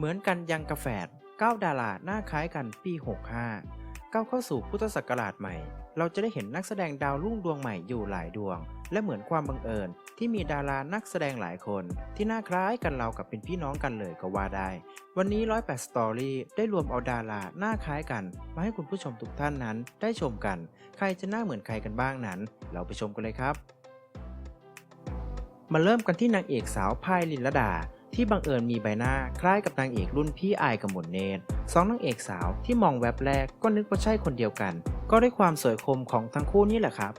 เหมือนกันยังกระแฝด9ดาราหน้าคล้ายกันปี 65 ก้าวเข้าสู่พุทธศักราชใหม่ เราจะได้เห็นนักแสดงดาวรุ่งดวงใหม่อยู่หลายดวง และเหมือนความบังเอิญ ที่มีดารานักแสดงหลายคน ที่หน้าคล้ายกันเรากับเป็นพี่น้องกันเลยก็ว่าได้ วันนี้ 108 Story ได้รวมเอาดาราหน้าคล้ายกัน มาให้คุณผู้ชมทุกท่านนั้นได้ชมกัน ใครจะหน้าเหมือนใครกันบ้างนั้น เราไปชมกันเลยครับ มาเริ่มกันที่นางเอกสาวพายลินลดา ที่บังเอิญมีใบหน้าคล้ายกับนางเอกรุ่นพี่อายกมลเนตรสองนางเอกสาวที่มองแวบแรกก็นึกว่าใช่คนเดียวกัน ก็ด้วยความสวยคมของทั้งคู่นี่แหละครับ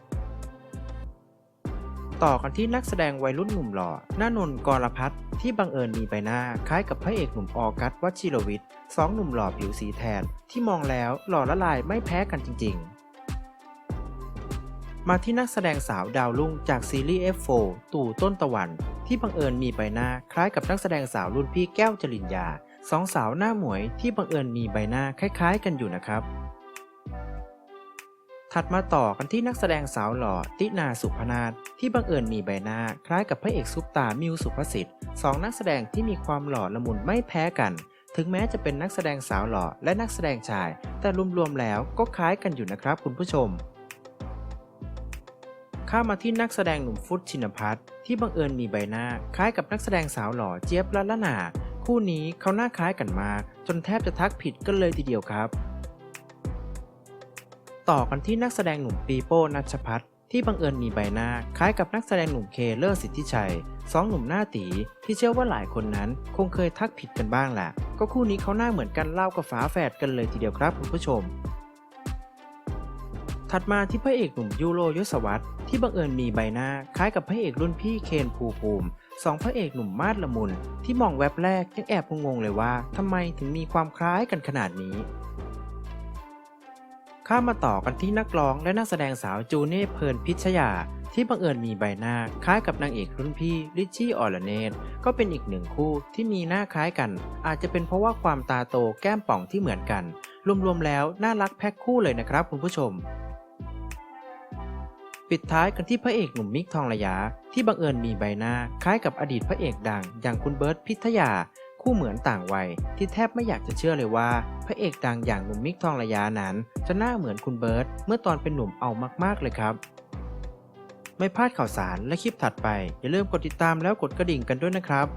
ต่อกันที่นักแสดงวัยรุ่นหนุ่มหล่อหน้านนกรพัฒน์ที่บังเอิญมีใบหน้าคล้ายกับพระเอกหนุ่มออกัสวัชิรวิทย์สองหนุ่มหล่อผิวสีแทนที่มองแล้วหล่อละลายไม่แพ้กันจริง ๆ มาที่นักแสดงสาวดาวรุ่งจากซีรีส์ F4 ตู่ต้นตะวัน ที่บังเอิญมีใบหน้าคล้ายกับนักแสดงสาวรุ่นพี่แก้วจริญญาสองสาวหน้าหมวยที่บังเอิญมีใบหน้าคล้ายๆ กันอยู่นะครับ ถัดมาต่อกันที่นักแสดงสาวหล่อตินาสุพนาถที่บังเอิญมีใบหน้าคล้ายกับพระเอกซุปตามิวสุภสิทธิ์สองนักแสดงที่มีความหล่อละมุนไม่แพ้กัน ถึงแม้จะเป็นนักแสดงสาวหล่อและนักแสดงชาย แต่รวมๆแล้วก็คล้ายกันอยู่นะครับคุณผู้ชม ข้ามาที่นักแสดงหนุ่มฟุตชินพัฒน์ที่บังเอิญมีใบหน้า คล้ายกับนักแสดงสาวหล่อเจี๊ยบละละนาคู่นี้เขาหน้าคล้ายกันมาก จนแทบจะทักผิดกันเลยทีเดียวครับ ต่อกันที่นักแสดงหนุ่มปีโป้นัชพัฒน์ที่บังเอิญมีใบหน้า คล้ายกับนักแสดงหนุ่มเคเลอร์สิทธิชัยสองหนุ่มหน้าตีที่เชื่อว่าหลายคนนั้น คงเคยทักผิดกันบ้างแหละก็คู่นี้เขาหน้าเหมือนกันเล่ากับฝาแฝดกันเลยทีเดียวครับคุณผู้ชม ถัดมาที่พระเอกหนุ่มยูโรยศวัตที่บังเอิญมีใบหน้าคล้ายกับพระเอกรุ่นพี่เคนภูภูมิสองพระเอกหนุ่มมาดละมุน ที่มองแวบแรกยังแอบงงเลยว่าทำไมถึงมีความคล้ายกันขนาดนี้ ข้ามาต่อกันที่นักร้องและนักแสดงสาวจูเน่เพลินพิชยา ที่บังเอิญมีใบหน้าคล้ายกับนางเอกรุ่นพี่ริชชี่ออร์เนตก็เป็นอีกหนึ่งคู่ที่มีหน้าคล้ายกัน อาจจะเป็นเพราะว่าความตาโตแก้มป่องที่เหมือนกัน รวมๆแล้วน่ารักแพ็คคู่เลยนะครับคุณผู้ชม ปิดท้ายกันที่พระเอกหนุ่มมิกทองระยะที่บังเอิญมีใบหน้าคล้ายกับอดีตพระเอกดัง อย่างคุณเบิร์ตพิทยา คู่เหมือนต่างวัย ที่แทบไม่อยากจะเชื่อเลยว่า พระเอกดังอย่างหนุ่มมิกทองระยะนั้น จะหน้าเหมือนคุณเบิร์ตเมื่อตอนเป็นหนุ่มเอามากๆเลยครับ ไม่พลาดข่าวสารและคลิปถัดไป อย่าลืมกดติดตามแล้วกดกระดิ่งกันด้วยนะครับ